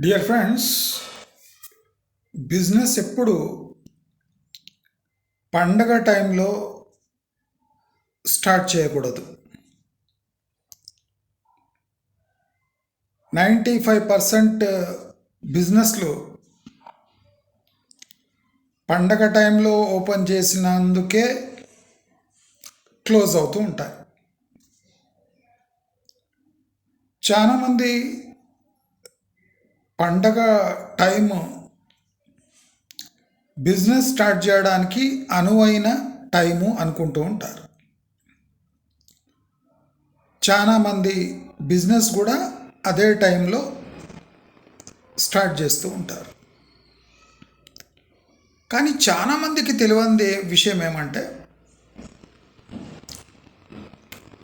Dear friends business ఎప్పుడు పండగ టైంలో స్టార్ట్ చేయకూడదు. నైంటీ ఫైవ్ పర్సెంట్ బిజినెస్లు పండగ టైంలో ఓపెన్ చేసినందుకే క్లోజ్ అవుతూ ఉంటాయి. చాలామంది పండగ టైం బిజినెస్ స్టార్ట్ చేయడానికి అనువైన టైము అనుకుంటూ ఉంటారు. చాలామంది బిజినెస్ కూడా అదే టైంలో స్టార్ట్ చేస్తూ ఉంటారు. కానీ చాలామందికి తెలియంది విషయం ఏమంటే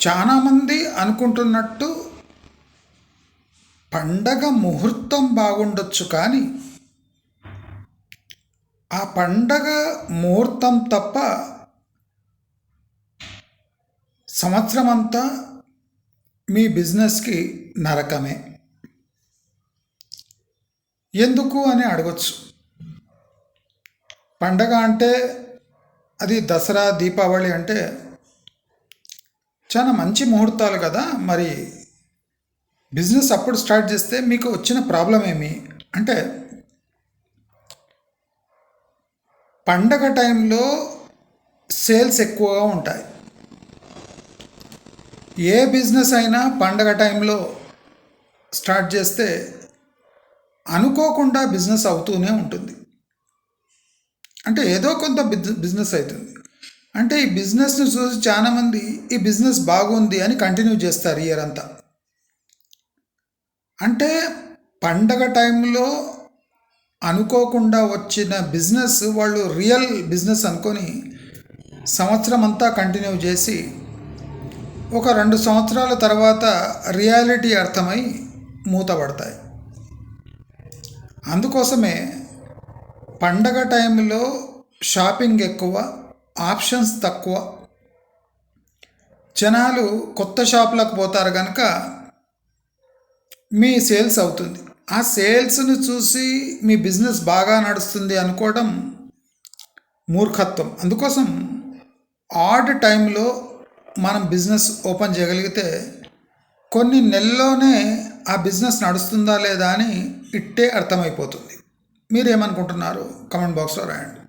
చాలామంది అనుకుంటున్నట్టు పండగ ముహూర్తం బాగుండొచ్చు కానీ ఆ పండగ ముహూర్తం తప్ప సంవత్సరం అంతా మీ బిజినెస్కి నరకమే. ఎందుకు అని అడగచ్చు. పండగ అంటే అది దసరా దీపావళి అంటే చాలా మంచి ముహూర్తాలు కదా మరి బిజినెస్ అప్పుడు స్టార్ట్ చేస్తే మీకు వచ్చిన ప్రాబ్లం ఏమి? అంటే పండగ టైంలో సేల్స్ ఎక్కువగా ఉంటాయి. ఏ బిజినెస్ అయినా పండగ టైంలో స్టార్ట్ చేస్తే అనుకోకుండా బిజినెస్ అవుతూనే ఉంటుంది. అంటే ఏదో కొంత బిజినెస్ అవుతుంది. అంటే ఈ బిజినెస్ని చూసి చాలామంది ఈ బిజినెస్ బాగుంది అని కంటిన్యూ చేస్తారు ఇయర్ అంతా. అంటే పండగ టైంలో అనుకోకుండా వచ్చిన బిజినెస్ వాళ్ళు రియల్ బిజినెస్ అనుకొని సంవత్సరం అంతా కంటిన్యూ చేసి ఒక రెండు సంవత్సరాల తర్వాత రియాలిటీ అర్థమై మూతపడతాయి. అందుకోసమే పండగ టైంలో షాపింగ్ ఎక్కువ ఆప్షన్స్ తక్కువ. జనాలు కొత్త షాపులకు పోతారు కనుక మీ సేల్స్ అవుతుంది. ఆ సేల్స్ను చూసి మీ బిజినెస్ బాగా నడుస్తుంది అనుకోవడం మూర్ఖత్వం. అందుకోసం ఆడ్ టైంలో మనం బిజినెస్ ఓపెన్ చేయగలిగితే కొన్ని నెలల్లోనే ఆ బిజినెస్ నడుస్తుందా లేదా అని ఇట్టే అర్థమైపోతుంది. మీరేమనుకుంటున్నారు? కమెంట్ బాక్స్లో రాయండి.